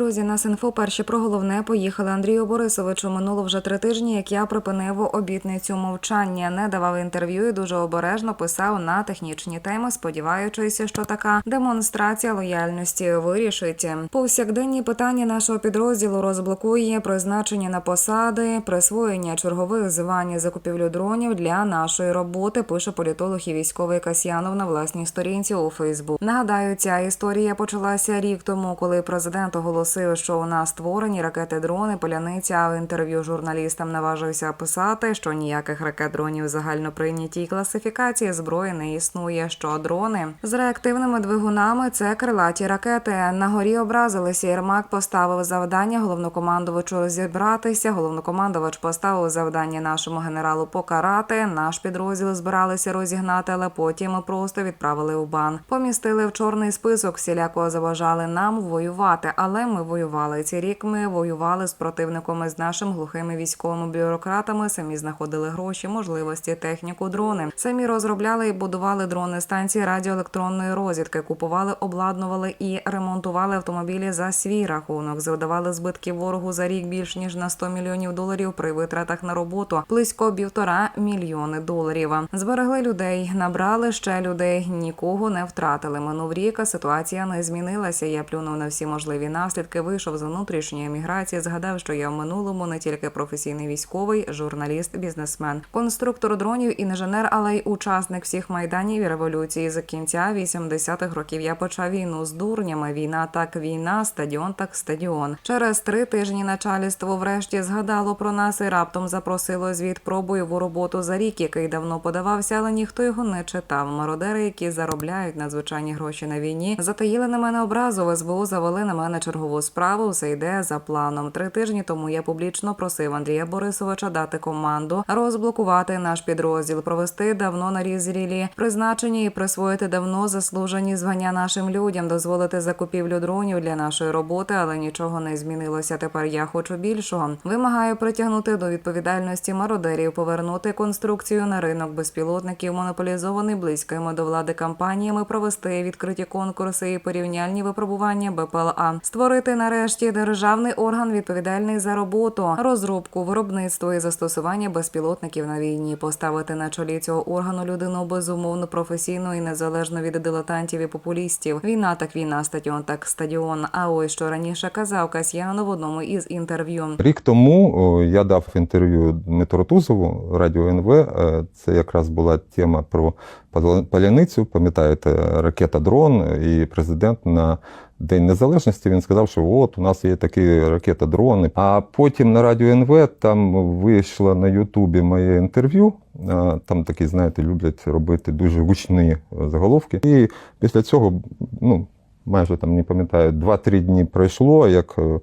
друзі, нас інфо перші про головне поїхали Андрію Борисовичу. Минуло вже три тижні, як я припинив обітницю мовчання, не давав інтерв'ю і дуже обережно писав на технічні теми, сподіваючись, що така демонстрація лояльності вирішить. Повсякденні питання нашого підрозділу розблокує призначення на посади, присвоєння чергових звань, закупівлю дронів для нашої роботи. Пише політолог і військовий Касьянов на власній сторінці у Фейсбук. Нагадаю, ця історія почалася рік тому, коли президент оголосив, що у нас створені ракети-дрони. Поляниця в інтерв'ю журналістам наважився писати, що ніяких ракет-дронів загально прийнятій класифікації зброї не існує. Що дрони з реактивними двигунами це крилаті ракети. На горі образилися. Єрмак поставив завдання головнокомандувачу розібратися. Головнокомандувач поставив завдання нашому генералу покарати. Наш підрозділ збиралися розігнати, але потім просто відправили у бан. Помістили в чорний список, всіляко заважали нам воювати. Але ми воювали. Ці рік ми воювали з противниками з нашими глухими військовими бюрократами. Самі знаходили гроші, можливості, техніку, дрони. Самі розробляли і будували дрони станції радіоелектронної розвідки. Купували, обладнували і ремонтували автомобілі за свій рахунок. Завдавали збитків ворогу за рік більш ніж на 100 мільйонів доларів при витратах на роботу близько півтора мільйони доларів. Зберегли людей, набрали ще людей, нікого не втратили. Минув рік, а ситуація не змінилася. Я плюнув на всі можливі наслідки. Вийшов з внутрішньої еміграції. Згадав, що я в минулому не тільки професійний військовий, журналіст, бізнесмен, конструктор дронів, інженер, але й учасник всіх майданів і революції. З кінця 80-х років я почав війну з дурнями. Війна так війна, стадіон так стадіон. Через три тижні начальство врешті згадало про нас і раптом запросило звіт про бойову роботу за рік, який давно подавався, але ніхто його не читав. Мародери, які заробляють надзвичайні гроші на війні, затаїли на мене образу. В СБУ завели на мене чергову справу. Все йде за планом. Три тижні тому я публічно просив Андрія Борисовича дати команду розблокувати наш підрозділ, провести давно нарізрілі призначення і присвоїти давно заслужені звання нашим людям, дозволити закупівлю дронів для нашої роботи, але нічого не змінилося. Тепер я хочу більшого. Вимагаю притягнути до відповідальності мародерів, повернути конструкцію на ринок безпілотників, монополізований близькими до влади кампаніями, провести відкриті конкурси і порівняльні випробування БПЛА, створити нарешті державний орган відповідальний за роботу, розробку, виробництво і застосування безпілотників на війні, поставити на чолі цього органу людину безумовно професійну і незалежно від дилетантів і популістів. Війна так війна, стадіон так стадіон. А ось що раніше казав Касьянов в одному із інтерв'ю. Рік тому я дав інтерв'ю Дмитру Тузову радіо НВ. Е, Це якраз була тема про пал- паляницю. Пам'ятаєте, ракета дрон, і президент на День Незалежності він сказав, що от у нас є такі ракета дрони. А потім на радіо НВ там вийшло на Ютубі моє інтерв'ю. Е, Там такі, знаєте, люблять робити дуже гучні е, заголовки. І після цього, ну майже там не пам'ятаю, 2-3 дні пройшло, як. е,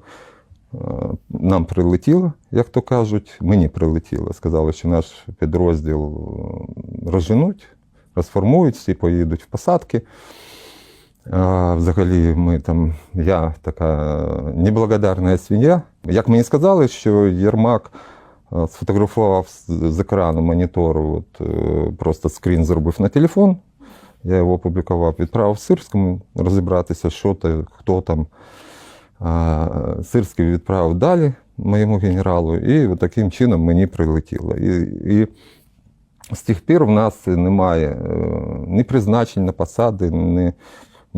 Нам прилетіло, як то кажуть, мені прилетіло. Сказали, що наш підрозділ розженуть, розформують, всі поїдуть в посадки. Взагалі, ми там, я така неблагодарна свиня. Як мені сказали, що Єрмак е, сфотографував з, екрану монітору, от, е, просто скрін зробив на телефон. Я його опублікував, відправив Сирському розібратися, що то, хто там. Сирський відправив далі моєму генералу, і таким чином мені прилетіло. І, і з тих пір в нас немає е, ні призначень на посади, ні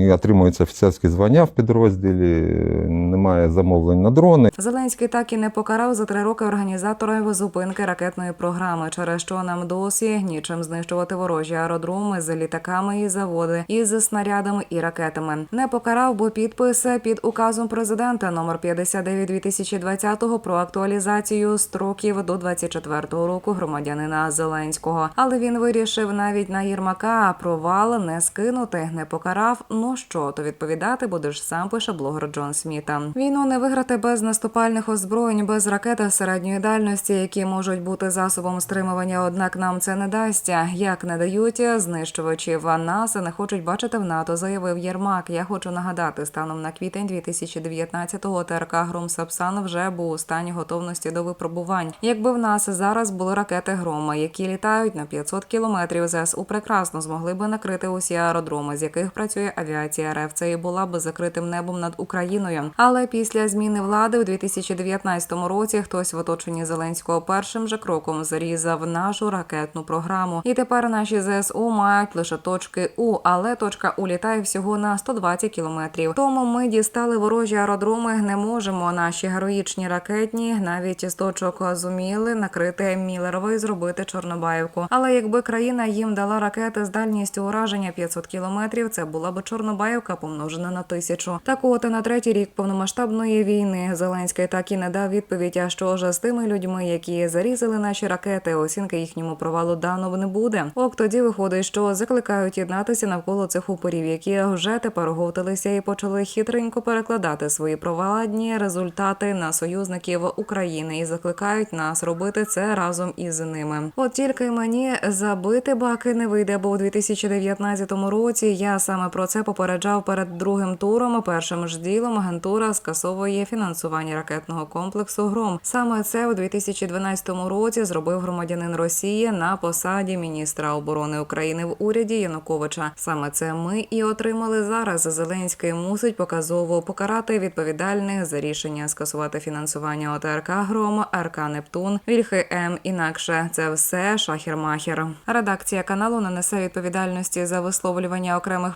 отримуються офіцерські звання в підрозділі, немає замовлень на дрони. Зеленський так і не покарав за три роки організаторів зупинки ракетної програми, через що нам досі нічим знищувати ворожі аеродроми з літаками і заводи із снарядами і ракетами. Не покарав, бо підпис під указом президента номер 59 2020 про актуалізацію строків до 24-го року громадянина Зеленського. Але він вирішив навіть на Єрмака провал не скинути, не покарав. Ну що, то відповідати будеш сам пише блогер Джон Сміта. Війну не виграти без наступальних озброєнь, без ракет середньої дальності, які можуть бути засобом стримування. Однак нам це не дасть. Як не дають знищувачів нас не хочуть бачити в НАТО, заявив Єрмак. Я хочу нагадати, станом на квітень 2019-го ТРК Гром Сапсан вже був у стані готовності до випробувань. Якби в нас зараз були ракети грома, які літають на 500 кілометрів, ЗСУ прекрасно змогли би накрити усі аеродроми, з яких працює авіація авіації РФ. Це і була би закритим небом над Україною. Але після зміни влади у 2019 році хтось в оточенні Зеленського першим же кроком зарізав нашу ракетну програму. І тепер наші ЗСУ мають лише точки У, але точка У літає всього на 120 кілометрів. Тому ми дістали ворожі аеродроми. Не можемо наші героїчні ракетні навіть з точок зуміли накрити Мілерово і зробити Чорнобаївку. Але якби країна їм дала ракети з дальністю ураження 500 кілометрів, це була б Чорнобаївка помножена на тисячу. Так от на третій рік повномасштабної війни Зеленський так і не дав відповідь. А що ж з тими людьми, які зарізали наші ракети, оцінки їхньому провалу дано не буде. Ок, тоді виходить, що закликають єднатися навколо цих упорів, які вже тепер оговталися і почали хитренько перекладати свої проваладні результати на союзників України і закликають нас робити це разом із ними. От тільки мені забити баки не вийде, бо у 2019 році я саме про це попереджав перед другим туром. Першим ж ділом агентура скасовує фінансування ракетного комплексу Гром. Саме це у 2012 році зробив громадянин Росії на посаді міністра оборони України в уряді Януковича. Саме це ми і отримали зараз. Зеленський мусить показово покарати відповідальних за рішення скасувати фінансування ОТРК Гром, РК Нептун, Вільхи М. Інакше це все шахір-махір. Редакція каналу не несе відповідальності за висловлювання окремих